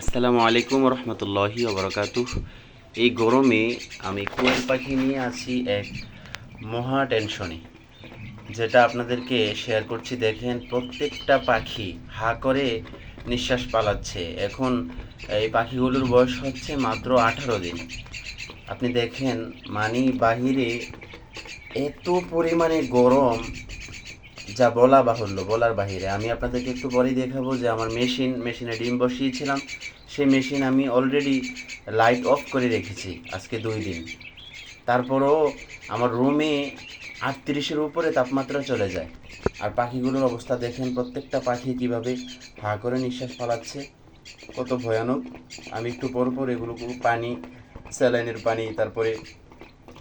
আসসালামু আলাইকুম রহমতুল্লাহি ওবরাকাতু এই গরমে আমি কোয়েল পাখি নিয়ে আছি এক মহা টেনশনে, যেটা আপনাদেরকে শেয়ার করছি। দেখেন, প্রত্যেকটা পাখি হা করে নিঃশ্বাস পালাচ্ছে। এখন এই পাখিগুলোর বয়স হচ্ছে মাত্র আঠারো দিন। আপনি দেখেন মানি বাহিরে এত পরিমাণে গরম যা বলা বাহুল্য, বলার বাহিরে। আমি আপনাদেরকে একটু পরেই দেখাবো যে আমার মেশিন, মেশিনে ডিম বসিয়েছিলাম। সেই মেশিন আমি অলরেডি লাইট অফ করে রেখেছি আজকে দুই দিন। তারপরও আমার রুমে আটত্রিশের উপরে তাপমাত্রা চলে যায়। আর পাখিগুলোর অবস্থা দেখেন, প্রত্যেকটা পাখি কীভাবে হা করে নিঃশ্বাস ফলাচ্ছে। কত ভয়ানক। আমি একটু পর পর এগুলো পানি, স্যালাইনের পানি, তারপরে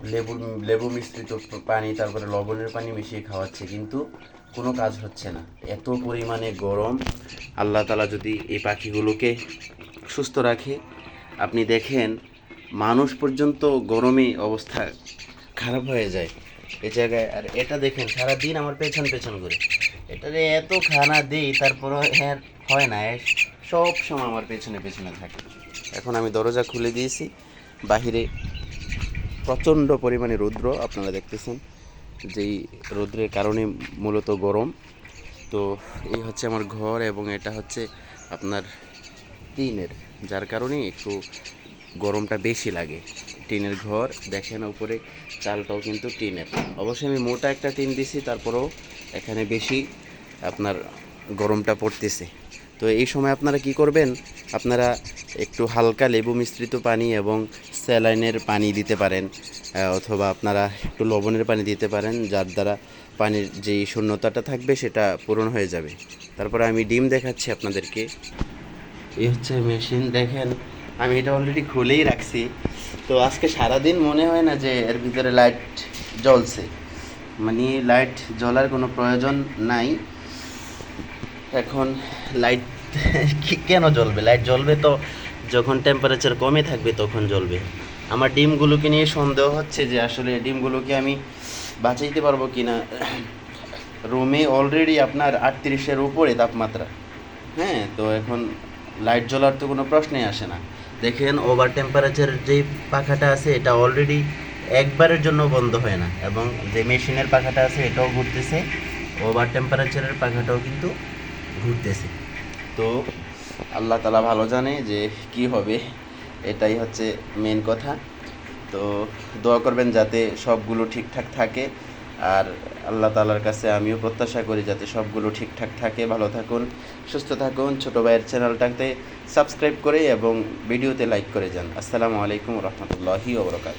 লেবু লেবু মিশ্রিত পানি, তারপরে লবণের পানি মিশিয়ে খাওয়াচ্ছে। কিন্তু কোনো কাজ হচ্ছে না। এত পরিমাণে গরম, আল্লাহ তালা যদি এই পাখিগুলোকে সুস্থ রাখে, আপনি দেখেন মানুষ পর্যন্ত গরমে অবস্থা খারাপ হয়ে যায় এই জায়গায়। আর এটা দেখেন, সারাদিন আমার পেছন পেছন করে এটা এটারে এত খানা দিই, তারপরও এর হয় না সব সময় আমার পেছনে পেছনে থাকে। এখন আমি দরজা খুলে দিয়েছি, বাহিরে প্রচণ্ড পরিমাণে রৌদ্র আপনারা দেখতেছেন। যেই রৌদ্রের কারণে মূলত গরম, তো এই হচ্ছে আমার ঘর এবং এটা হচ্ছে আপনার টিনের। যার কারণে একটু গরমটা বেশি লাগে। টিনের ঘর, দেখেন উপরে চালটাও কিন্তু টিনের। অবশ্যই আমি মোটা একটা টিন দিছি, তারপরেও এখানে বেশি আপনার গরমটা পড়তেছে। তো এই সময় আপনারা কি করবেন? আপনারা একটু হালকা লেবু মিশ্রিত পানি এবং স্যালাইনের পানি দিতে পারেন অথবা আপনারা একটু লবণের পানি দিতে পারেন, যার দ্বারা পানির যেই শূন্যতাটা থাকবে সেটা পূরণ হয়ে যাবে। তারপরে আমি ডিম দেখাচ্ছি আপনাদেরকে। এই হচ্ছে মেশিন, দেখেন, আমি এটা অলরেডি খুলেই রাখছি। তো আজকে সারাদিন মনে হয় না যে এর ভিতরে লাইট জ্বলছে। মানে লাইট জ্বলার কোনো প্রয়োজন নাই। এখন লাইট কেন জ্বলবে? লাইট জ্বলবে তো, যখন টেম্পারেচার কমে থাকবে তখন জ্বলবে। আমার ডিমগুলোকে নিয়ে সন্দেহ হচ্ছে যে আসলে ডিমগুলোকে আমি বাঁচাইতে পারব কি না রুমে অলরেডি আপনার আটত্রিশের উপরে তাপমাত্রা। হ্যাঁ তো এখন লাইট জ্বলার তো কোনো প্রশ্নই আসে না। দেখেন ওভার টেম্পারেচার যেই পাখাটা আছে, এটা অলরেডি একবারের জন্য বন্ধ হয় না। এবং যে মেশিনের পাখাটা আছে, এটাও ঘুরতেছে। ওভার টেম্পারেচারের পাখাটাও কিন্তু ঘুরতেছে। তো আল্লাহ তালা ভালো জানে যে কি হবে, এটাই হচ্ছে মেন কথা। তো দোয়া করবেন যাতে সবগুলো ঠিকঠাক থাকে। আর আল্লাহ তালার কাছে আমিও প্রত্যাশা করি যাতে সবগুলো ঠিকঠাক থাকে। ভালো থাকুন, সুস্থ থাকুন, ছোটো ভাইয়ের চ্যানেলটাতে সাবস্ক্রাইব করে এবং ভিডিওতে লাইক করে যান। আসসালামু আলাইকুম রহমতুল্লাহি ওবরকাত